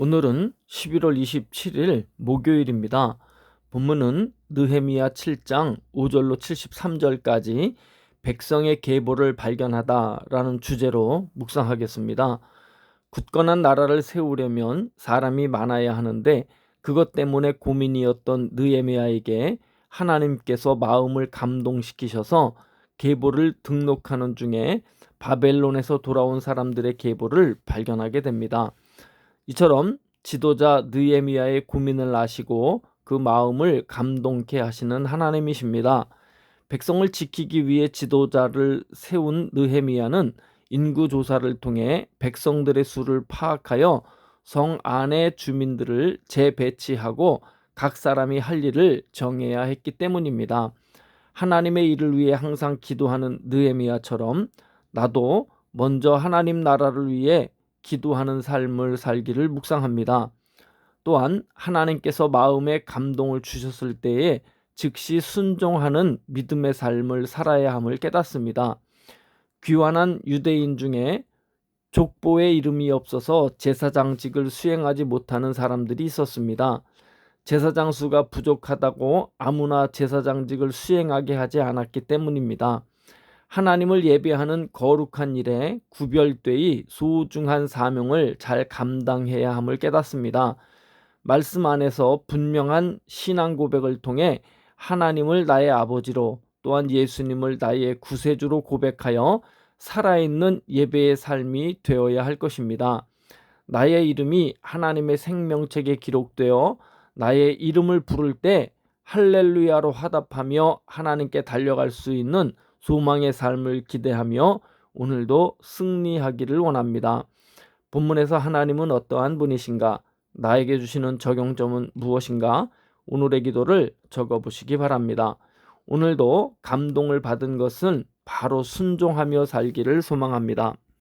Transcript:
오늘은 11월 27일 목요일입니다. 본문은 느헤미야 7장 5절로 73절까지 백성의 계보를 발견하다라는 주제로 묵상하겠습니다. 굳건한 나라를 세우려면 사람이 많아야 하는데 그것 때문에 고민이었던 느헤미야에게 하나님께서 마음을 감동시키셔서 계보를 등록하는 중에 바벨론에서 돌아온 사람들의 계보를 발견하게 됩니다. 이처럼 지도자 느에미아의 고민을 아시고 그 마음을 감동케 하시는 하나님이십니다. 백성을 지키기 위해 지도자를 세운 느헤미야는 인구 조사를 통해 백성들의 수를 파악하여 성 안의 주민들을 재배치하고 각 사람이 할 일을 정해야 했기 때문입니다. 하나님의 일을 위해 항상 기도하는 느헤미야처럼 나도 먼저 하나님 나라를 위해 기도하는 삶을 살기를 묵상합니다. 또한 하나님께서 마음에 감동을 주셨을 때에 즉시 순종하는 믿음의 삶을 살아야 함을 깨닫습니다. 귀환한 유대인 중에 족보의 이름이 없어서 제사장직을 수행하지 못하는 사람들이 있었습니다. 제사장 수가 부족하다고 아무나 제사장직을 수행하게 하지 않았기 때문입니다. 하나님을 예배하는 거룩한 일에 구별되이 소중한 사명을 잘 감당해야 함을 깨닫습니다. 말씀 안에서 분명한 신앙 고백을 통해 하나님을 나의 아버지로 또한 예수님을 나의 구세주로 고백하여 살아있는 예배의 삶이 되어야 할 것입니다. 나의 이름이 하나님의 생명책에 기록되어 나의 이름을 부를 때 할렐루야로 화답하며 하나님께 달려갈 수 있는 소망의 삶을 기대하며 오늘도 승리하기를 원합니다. 본문에서 하나님은 어떠한 분이신가? 나에게 주시는 적용점은 무엇인가? 오늘의 기도를 적어 보시기 바랍니다. 오늘도 감동을 받은 것은 바로 순종하며 살기를 소망합니다.